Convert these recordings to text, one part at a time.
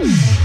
you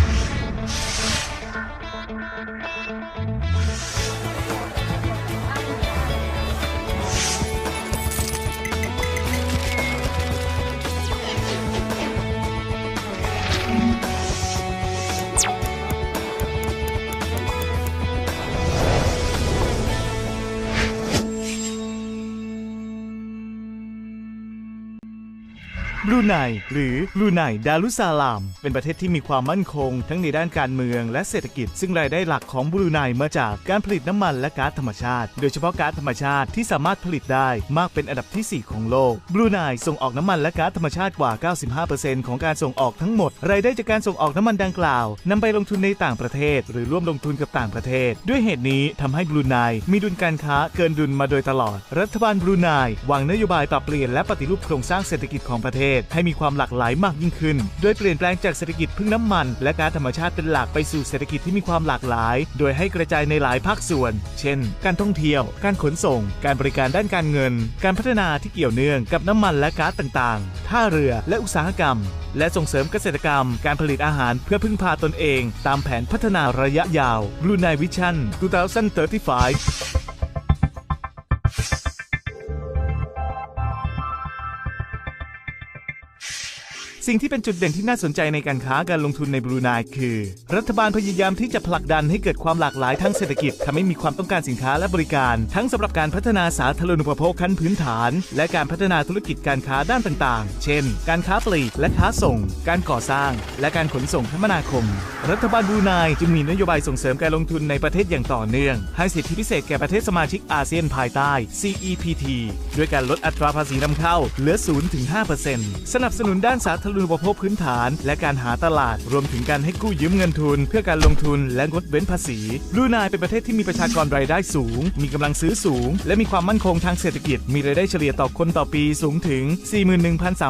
บรูไนหรือบรูไนดารุสซาลาม เป็นประเทศที่มีความมั่นคง ทั้งในด้านการเมืองและเศรษฐกิจ ซึ่งรายได้หลักของบรูไนมาจากการผลิตน้ำมันและก๊าซธรรมชาติ โดยเฉพาะก๊าซธรรมชาติที่สามารถผลิตได้มากเป็นอันดับทีสี่ 4 ของโลกบรูไนส่งออกน้ำมันและก๊าซธรรมชาติกว่า 95%ของการส่งออกทั้งหมด รายได้จากการส่งออกน้ำมันดังกล่าวนำไปลงทุนในต่างประเทศ หรือร่วมลงทุนกับต่างประเทศ ด้วยเหตุนี้ทำให้บรูไนมีดุลการค้าเกินดุลมาโดยตลอด รัฐบาลบรูไนวางนโยบายปรับเปลี่ยนและปฏิรูปโครงสร้างเศรษฐกิจของประเทศให้มีความหลากหลายมากยิ่งขึ้น โดยเปลี่ยนแปลงจากเศรษฐกิจพึ่งน้ำมัน และกาซธรรมชาติเป็นหลักไปสู่เศรษฐกิจที่มีความหลากหลาย โดยให้กระจายในหลายภาคส่วน เช่น การท่องเที่ยว การขนส่ง การบริการด้านการเงิน การพัฒนาที่เกี่ยวเนื่องกับน้ำมันและก๊าซต่างๆ ท่าเรือ และอุตสาหกรรม และส่งเสริมเกษตรกรรม การผลิตอาหารเพื่อพึ่งพาตนเอง ตามแผนพัฒนาระยะยาว Blue Nile Vision 2035 สิ่งที่เป็นจุดเด่นที่น่าสนใจในการค้าการลงทุนในบรูไนคือ รัฐบาลพยายามที่จะผลักดันให้เกิดความหลากหลายทางเศรษฐกิจทำให้มีความต้องการสินค้าและบริการ ทั้งสำหรับการพัฒนาสาธารณูปโภคขั้นพื้นฐาน และการพัฒนาธุรกิจการค้าด้านต่างๆ เช่น การค้าปลีกและค้าส่ง การก่อสร้าง และการขนส่งคมนาคม รัฐบาลบรูไนจึงมีนโยบายส่งเสริมการลงทุนในประเทศอย่างต่อเนื่องให้สิทธิพิเศษแก่ประเทศสมาชิกอาเซียนภายใต้ CEPT ด้วยการลดอัตราภาษีนำเข้าเหลือ 0-5%สนับสนุนด้านสาธารณูปโภคพื้นฐาน และการหาตลาด รวมถึงการให้กู้ยืมเงินทุน เพื่อการลงทุนและงดเว้นภาษีบรูไนเป็นประเทศที่มีประชากรรายได้สูง มีกำลังซื้อสูง และมีความมั่นคงทางเศรษฐกิจ มีรายได้เฉลี่ยต่อคนต่อปีสูงถึง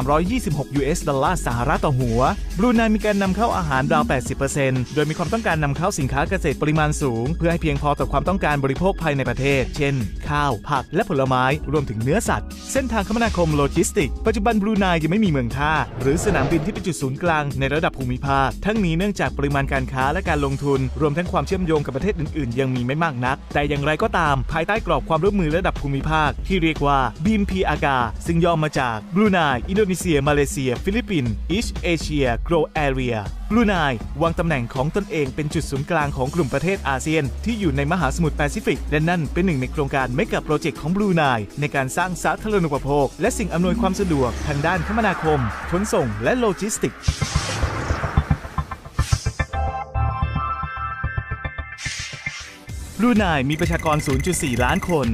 41,326 US ดอลลาร์สหรัฐต่อหัวบรูไนมีการนำเข้าอาหารราว 80%โดยมีความต้องการนำเข้าสินค้าเกษตรปริมาณสูง เพื่อให้เพียงพอต่อความต้องการบริโภคภายในประเทศ เช่น ข้าว ผัก และผลไม้ รวมถึงเนื้อสัตว์ เส้นทางคมนาคมโลจิสติก ปัจจุบันบรูไนยังไม่มีเมืองท่า หรือสนามบินที่เป็นจุดศูนย์กลางในระดับภูมิภาค ทั้งนี้เนื่องจากปริมาณการค้าและการลงทุน รวมทั้งความเชื่อมโยงกับประเทศอื่นๆ ยังมีไม่มากนัก แต่อย่างไรก็ตาม ภายใต้กรอบความร่วมมือระดับภูมิภาค ที่เรียกว่า BIMP อากาซึ่งย่อมาจากบรูไนอินโดนีเซีย มาเลเซีย ฟิลิปปินส์ East Asia Grow Area บรูไนวางตำแหน่งของตนเองเป็นจุดศูนย์กลางของกลุ่มประเทศอาเซียน ที่อยู่ในมหาสมุทรแปซิฟิกและนั่นเป็นหนึ่งในโครงการเมกะโปรเจกต์ของบรูไนในการสร้างสาธารณูปโภค และสิ่งอำนวยความสะดวกทางด้านคมนาคมขนส่งและโลจิสติกส์บรูไนมีประชากร 0.4 ล้านคน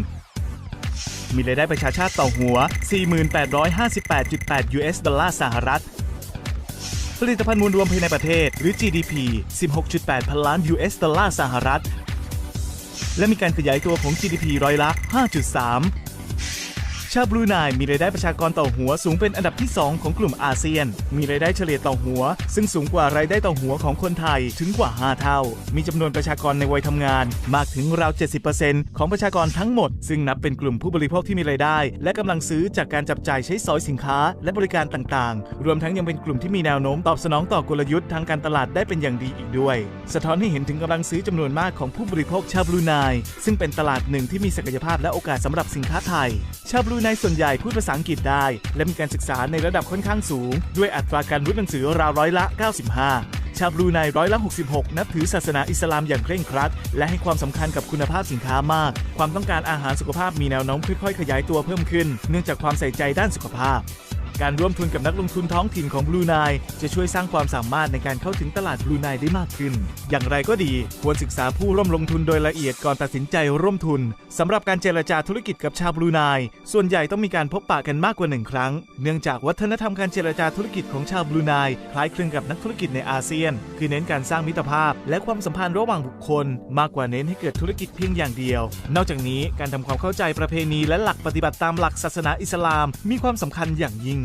มีรายได้ประชาชาติต่อหัว 4858.8 US ดอลลาร์สหรัฐ ผลิตภัณฑ์มวลรวมภายในประเทศ หรือ GDP 16.8 พันล้าน US ดอลลาร์สหรัฐ และมีการขยายตัวของ GDP ร้อยละ 5.3 ชาวบรูไนมีรายได้ประชากรต่อหัวสูงเป็นอันดับที่ 2 ของกลุ่มอาเซียน มีรายได้เฉลี่ยต่อหัว ซึ่งสูงกว่ารายได้ต่อหัวของคนไทยถึงกว่า 5 เท่า มีจำนวนประชากรในวัยทำงาน มากถึงราว 70%ของประชากรทั้งหมด ซึ่งนับเป็นกลุ่มผู้บริโภคที่มีรายได้ และกำลังซื้อจากการจับจ่ายใช้สอยสินค้า และบริการต่างๆ รวมทั้งยังเป็นกลุ่มที่มีแนวโน้มตอบสนองต่อกลยุทธ์ทางการตลาดได้เป็นอย่างดีอีกด้วย สะท้อนให้เห็นถึงกำลังซื้อจำนวนมากของผู้บริโภคชาวบรูไนซึ่งเป็นตลาดหนึ่งที่มีศักยภาพและโอกาสสำหรับสินค้าไทยชาวบรูไนส่วนใหญ่พูดภาษาอังกฤษได้ และมีการศึกษาในระดับค่อนข้างสูง ด้วยอัตราการรู้หนังสือราวร้อยละ 95 ชาวบรูไนร้อยละ 66 นับถือศาสนาอิสลามอย่างเคร่งครัด และให้ความสำคัญกับคุณภาพสินค้ามาก ความต้องการอาหารสุขภาพมีแนวโน้มค่อยๆ ขยายตัวเพิ่มขึ้น เนื่องจากความใส่ใจด้านสุขภาพ การร่วมทุนกับนักลงทุนท้องถิ่นของบลูไนจะช่วยสร้างความสามารถในการเข้าถึงตลาดบลูไนได้มากขึ้น อย่างไรก็ดี ควรศึกษาผู้ร่วมลงทุนโดยละเอียดก่อนตัดสินใจร่วมทุนสำหรับการเจรจาธุรกิจกับชาวบลูไนส่วนใหญ่ต้องมีการพบปะกันมากกว่าหนึ่งครั้ง เนื่องจากวัฒนธรรมการเจรจาธุรกิจของชาวบลูไนคล้ายคลึงกับนักธุรกิจในอาเซียน คือเน้นการสร้างมิตรภาพ และความสัมพันธ์ระหว่างบุคคล มากกว่าเน้นให้เกิดธุรกิจเพียงอย่างเดียว นอกจากนี้การทำความเข้าใจประเพณีและหลักปฏิบัติตามหลักศาสนาอิสลาม มีความสำคัญอย่างยิ่ง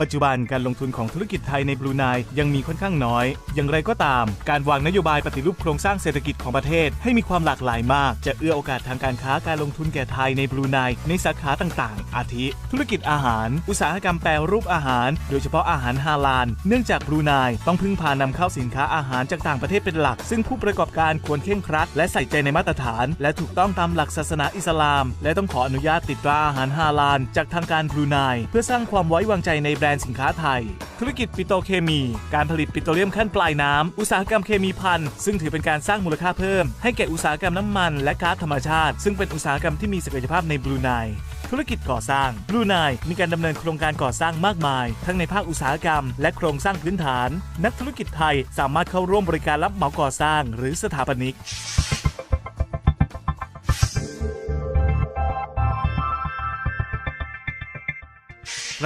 ปัจจุบันการลงทุนของธุรกิจไทยในบรูไนยังมีค่อนข้างน้อย อย่างไรก็ตาม การวางนโยบายปฏิรูปโครงสร้างเศรษฐกิจของประเทศ ให้มีความหลากหลายมาก จะเอื้อโอกาสทางการค้าการลงทุนแก่ไทยในบรูไนในสาขาต่างๆ อาทิ ธุรกิจอาหาร อุตสาหกรรมแปรรูปอาหาร โดยเฉพาะอาหารฮาลาล เนื่องจากบรูไนต้องพึ่งพานำเข้าสินค้าอาหารจากต่างประเทศเป็นหลัก ซึ่งผู้ประกอบการควรเคร่งครัด และใส่ใจในมาตรฐาน และถูกต้องตามหลักศาสนาอิสลาม และต้องขออนุญาตติดตราอาหารฮาลาลจากทางการบรูไนเพื่อสร้างความไว้วางใจในแบรนด์สินค้าไทย ธุรกิจปิโตเคมี การผลิตปิโตรเลียมขั้นปลายน้ำ อุตสาหกรรมเคมีพันซึ่งถือเป็นการสร้างมูลค่าเพิ่ม ให้แก่อุตสาหกรรมน้ำมันและก๊าซธรรมชาติ ซึ่งเป็นอุตสาหกรรมที่มีศักยภาพในบรูไนธุรกิจก่อสร้างบรูไนมีการดำเนินโครงการก่อสร้างมากมาย ทั้งในภาคอุตสาหกรรม และโครงสร้างพื้นฐาน นักธุรกิจไทยสามารถเข้าร่วมบริการรับเหมาก่อสร้าง หรือสถาปนิก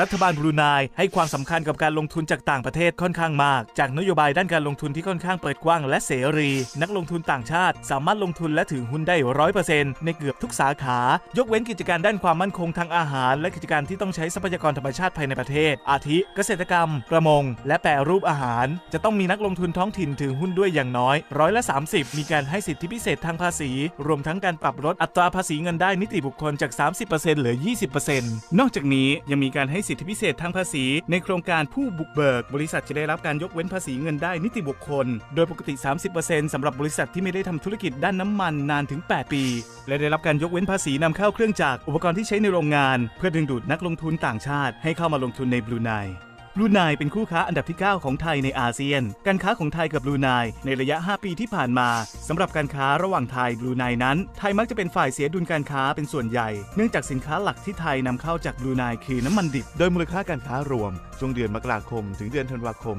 รัฐบาลบรูไนให้ความสำคัญกับการลงทุนจากต่างประเทศค่อนข้างมาก จากนโยบายด้านการลงทุนที่ค่อนข้างเปิดกว้างและเสรี นักลงทุนต่างชาติ สามารถลงทุนและถือหุ้นได้ร้อยเปอร์เซ็นต์ในเกือบทุกสาขา ยกเว้นกิจการด้านความมั่นคงทางอาหาร และกิจการที่ต้องใช้ทรัพยากรธรรมชาติภายในประเทศ อาทิ เกษตรกรรม ประมง และแปรรูปอาหาร จะต้องมีนักลงทุนท้องถิ่นถือหุ้นด้วยอย่างน้อยร้อยละ 30 มีการให้สิทธิพิเศษทางภาษี รวมทั้งการปรับลดอัตราภาษีเงินได้นิติบุคคลจาก 30%เหลือ 20%นอกจากนี้ยังมีการให้สิทธิพิเศษทางภาษี ในโครงการผู้บุกเบิก บริษัทจะได้รับการยกเว้นภาษีเงินได้นิติบุคคล โดยปกติ 30%สำหรับบริษัทที่ไม่ได้ทำธุรกิจด้านน้ำมันนานถึง 8 ปี และได้รับการยกเว้นภาษีนำเข้าเครื่องจักรอุปกรณ์ที่ใช้ในโรงงาน เพื่อดึงดูดนักลงทุนต่างชาติ ให้เข้ามาลงทุนในบรูไน บรูไนเป็นคู่ค้าอันดับที่ 9 ของไทยในอาเซียน การค้าของไทยกับบรูไนในระยะ 5 ปีที่ผ่านมาสำหรับการค้าระหว่างไทยบรูไนนั้น ไทยมักจะเป็นฝ่ายเสียดุลการค้าเป็นส่วนใหญ่ เนื่องจากสินค้าหลักที่ไทยนำเข้าจากบรูไนคือน้ำมันดิบ โดยมูลค่าการค้ารวม ช่วงเดือนมกราคม ถึงเดือนธันวาคม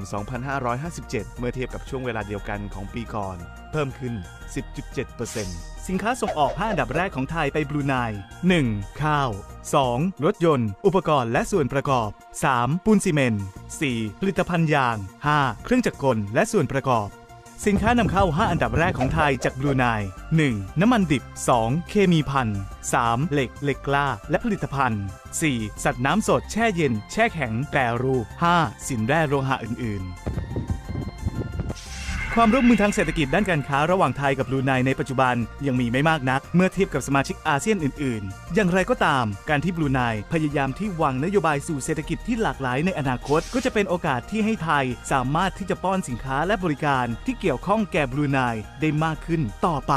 2557 เมื่อเทียบกับช่วงเวลาเดียวกันของปีก่อน เพิ่มขึ้น 10.7% สินค้าส่งออก 5 อันดับแรกของไทยไปบรูไน 1. ข้าว 2. รถยนต์ อุปกรณ์และส่วนประกอบ 3. ปูนซีเมนต์ 4. ผลิตภัณฑ์ยาง 5. เครื่องจักรกลและส่วนประกอบ สินค้านำเข้า 5 อันดับแรกของไทยจากบรูไน 1. น้ำมันดิบ 2. เคมีพัน 3. เหล็ก เหล็กกล้า และผลิตภัณฑ์ 4. สัตว์น้ำสดแช่เย็น แช่แข็ง แปรรูป 5. สินแร่โลหะอื่น ๆ ความร่วมมือทางเศรษฐกิจด้านการค้าระหว่างไทยกับบรูไนในปัจจุบันยังมีไม่มากนัก เมื่อเทียบกับสมาชิกอาเซียนอื่น ๆ อย่างไรก็ตาม การที่บรูไนพยายามที่วางนโยบายสู่เศรษฐกิจที่หลากหลายในอนาคต ก็จะเป็นโอกาสที่ให้ไทยสามารถที่จะป้อนสินค้าและบริการที่เกี่ยวข้องแก่บรูไนได้มากขึ้นต่อไป